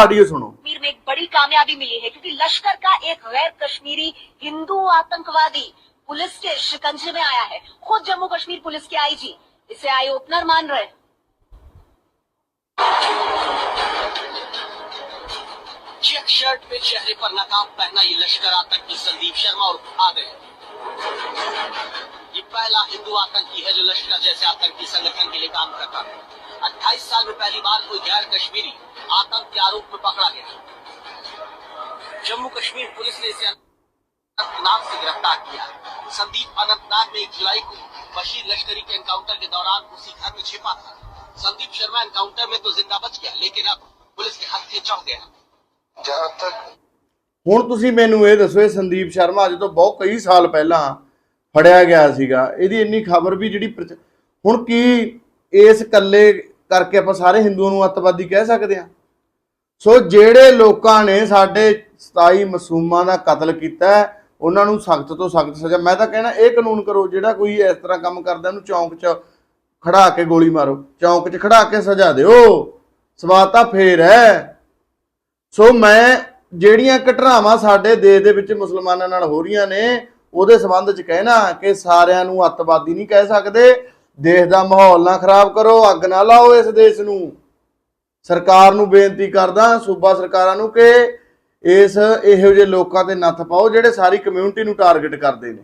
Audio सुनो। कश्मीर में एक बड़ी कामयाबी मिली है क्योंकि लश्कर का एक गैर कश्मीरी हिंदू आतंकवादी पुलिस के शिकंजे में आया है। खुद जम्मू कश्मीर पुलिस के आईजी इसे आई ओपनर मान रहे चेक शर्ट पे चेहरे पर नकाब पहना ये लश्कर आतंकी संदीप शर्मा और फादे ये पहला हिंदू आतंकी है जो लश्कर जैसे आतंकी संगठन के लिए काम करता है। 28 साल में पहली बार कोई गैर कश्मीरी आतंक के आरोप में पकड़ा गया जम्मू कश्मीर पुलिस ने इसे अनंतनाग से गिरफ्तार किया संदीप अनंतनाग में एक जुलाई को बशीर लश्करी के एनकाउंटर के दौरान उसी घर में छिपा था संदीप शर्मा एनकाउंटर में तो जिंदा बच गया लेकिन अब पुलिस के हत्थे चौंक गया जहाँ तक ਹੁਣ ਤੁਸੀਂ ਮੈਨੂੰ ਇਹ ਦੱਸੋ ਇਹ ਸੰਦੀਪ ਸ਼ਰਮਾ ਅੱਜ ਤੋਂ ਬਹੁਤ ਕਈ ਸਾਲ ਪਹਿਲਾਂ ਫੜਿਆ ਗਿਆ ਸੀਗਾ ਇਹਦੀ ਇੰਨੀ ਖਬਰ ਵੀ ਜਿਹੜੀ ਪ੍ਰਚ- ਹੁਣ ਕੀ ਇਸ ਕੱਲੇ ਕਰਕੇ ਆਪਾਂ ਸਾਰੇ ਹਿੰਦੂਆਂ ਨੂੰ ਅੱਤਵਾਦੀ ਕਹਿ ਸਕਦੇ ਹਾਂ ਸੋ ਜਿਹੜੇ ਲੋਕਾਂ ਨੇ ਸਾਡੇ 27 ਮਾਸੂਮਾਂ ਦਾ ਕਤਲ ਕੀਤਾ ਉਹਨਾਂ ਨੂੰ ਸਖਤ ਤੋਂ ਸਖਤ ਸਜ਼ਾ। ਮੈਂ ਤਾਂ ਕਹਿਣਾ, ਇਹ ਕਾਨੂੰਨ ਕਰੋ, ਜਿਹੜਾ ਕੋਈ ਇਸ ਤਰ੍ਹਾਂ ਕੰਮ ਕਰਦਾ, ਉਹਨੂੰ ਚੌਂਕ 'ਚ ਖੜਾ ਕੇ ਗੋਲੀ ਮਾਰੋ। ਚੌਂਕ 'ਚ ਖੜਾ ਕੇ ਸਜ਼ਾ ਦਿਓ। ਸਵਾਦ ਤਾਂ ਫੇਰ ਹੈ। ਸੋ ਮੈਂ, ਜਿਹੜੀਆਂ ਘਟਨਾਵਾਂ ਸਾਡੇ ਦੇਸ਼ ਦੇ ਵਿੱਚ ਮੁਸਲਮਾਨਾਂ ਨਾਲ ਹੋ ਰਹੀਆਂ ਨੇ, ਉਹਦੇ ਸੰਬੰਧ 'ਚ ਕਹਿਣਾ ਕਿ ਸਾਰਿਆਂ ਨੂੰ ਅੱਤਵਾਦੀ ਨਹੀਂ ਕਹਿ ਸਕਦੇ। ਦੇਸ਼ ਦਾ ਮਾਹੌਲ ਨਾ ਖਰਾਬ ਕਰੋ, ਅੱਗ ਨਾ ਲਾਓ ਇਸ ਦੇਸ਼ ਨੂੰ। ਸਰਕਾਰ ਨੂੰ ਬੇਨਤੀ ਕਰਦਾ, ਸੂਬਾ ਸਰਕਾਰਾਂ ਨੂੰ ਕਿ ਇਸ ਇਹੋ ਜਿਹੇ ਲੋਕਾਂ ਤੇ ਨੱਥ ਪਾਓ ਜਿਹੜੇ ਸਾਰੀ ਕਮਿਊਨਿਟੀ ਨੂੰ ਟਾਰਗੇਟ ਕਰਦੇ ਨੇ।